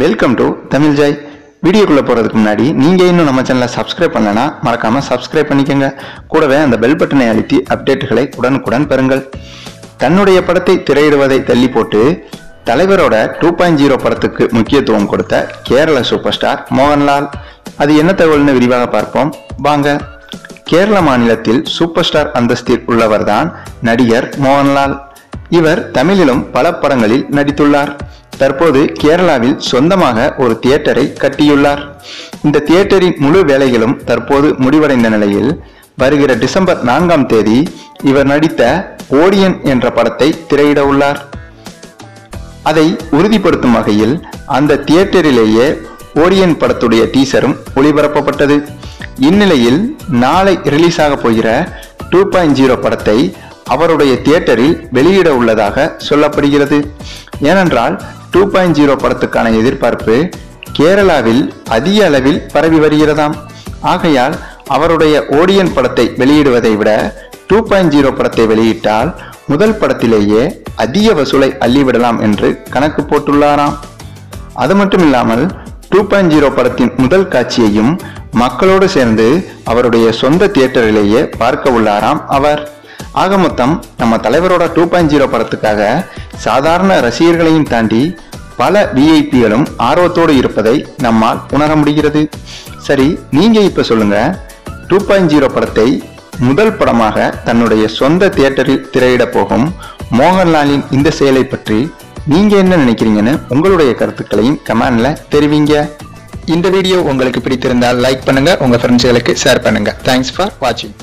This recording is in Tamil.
வெல்கம் டு தமிழ் ஜாய் வீடியோக்குள்ளே போறதுக்கு முன்னாடி நீங்க இன்னும் நம்ம சேனலை சப்ஸ்கிரைப் பண்ணலனா மறக்காம சப்ஸ்கிரைப் பண்ணிக்கோங்க. கூடவே அந்த பெல் பட்டனை அழுத்தி அப்டேட்டுகளை உடனுக்குடன் பெறுங்கள். தன்னுடைய படத்தை திரையிடுவதை தள்ளி போட்டு தலைவரோட டூ பாயிண்ட் ஜீரோ படத்துக்கு முக்கியத்துவம் கொடுத்த கேரள சூப்பர் ஸ்டார் மோகன்லால். அது என்ன தகவல்னு விரிவாக பார்ப்போம். வாங்க. கேரள மாநிலத்தில் சூப்பர் ஸ்டார் அந்தஸ்தில் உள்ளவர்தான் நடிகர் மோகன்லால். இவர் தமிழிலும் பல படங்களில் நடித்துள்ளார். தற்போது கேரளாவில் சொந்தமாக ஒரு தியேட்டரை கட்டியுள்ளார். இந்த தியேட்டரின் முழு வேலைகளும் தற்போது முடிவடைந்த நிலையில் வருகிற டிசம்பர் நான்காம் தேதி இவர் நடித்த ஓடியன் என்ற படத்தை திரையிட உள்ளார். அதை உறுதிப்படுத்தும் வகையில் அந்த தியேட்டரிலேயே ஓடியன் படத்துடைய டீசரும் ஒளிபரப்பப்பட்டது. இந்நிலையில் நாளை ரிலீஸ் ஆக போகிற டூ பாயிண்ட் ஜீரோ படத்தை அவருடைய தியேட்டரில் வெளியிட உள்ளதாக சொல்லப்படுகிறது. ஏனென்றால் டூ பாயிண்ட் ஜீரோ படத்துக்கான எதிர்பார்ப்பு கேரளாவில் அதிக அளவில் பரவி வருகிறதாம். ஆகையால் அவருடைய ஓடியன் படத்தை வெளியிடுவதை விட டூ பாயிண்ட் ஜீரோ படத்தை வெளியிட்டால் முதல் படத்திலேயே அதிக வசூலை அள்ளிவிடலாம் என்று கணக்கு போட்டுள்ளாராம். அது மட்டும் இல்லாமல் டூ பாயிண்ட் ஜீரோ படத்தின் முதல் காட்சியையும் மக்களோடு சேர்ந்து அவருடைய சொந்த தியேட்டரிலேயே பார்க்க உள்ளாராம் அவர். ஆக மொத்தம் நம்ம தலைவரோட டூ பாயிண்ட் ஜீரோ படத்துக்காக சாதாரண ரசிகர்களையும் தாண்டி பல விஐபிகளும் ஆர்வத்தோடு இருப்பதை நம்மால் உணர முடிகிறது. சரி நீங்க இப்ப சொல்லுங்க. டூ பாயிண்ட் ஜீரோ படத்தை முதல் படமாக தன்னுடைய சொந்த தியேட்டரில் திரையிட போகும் மோகன்லாலின் இந்த செயலை பற்றி நீங்க என்ன நினைக்கிறீங்கன்னு உங்களுடைய கருத்துக்களையும் கமெண்ட்ல தெரிவிங்க. இந்த வீடியோ உங்களுக்கு பிடித்திருந்தால் லைக் பண்ணுங்க உங்க ஃப்ரெண்ட்ஸ்களுக்கு ஷேர் பண்ணுங்க. தேங்க்ஸ் ஃபார் வாட்சிங்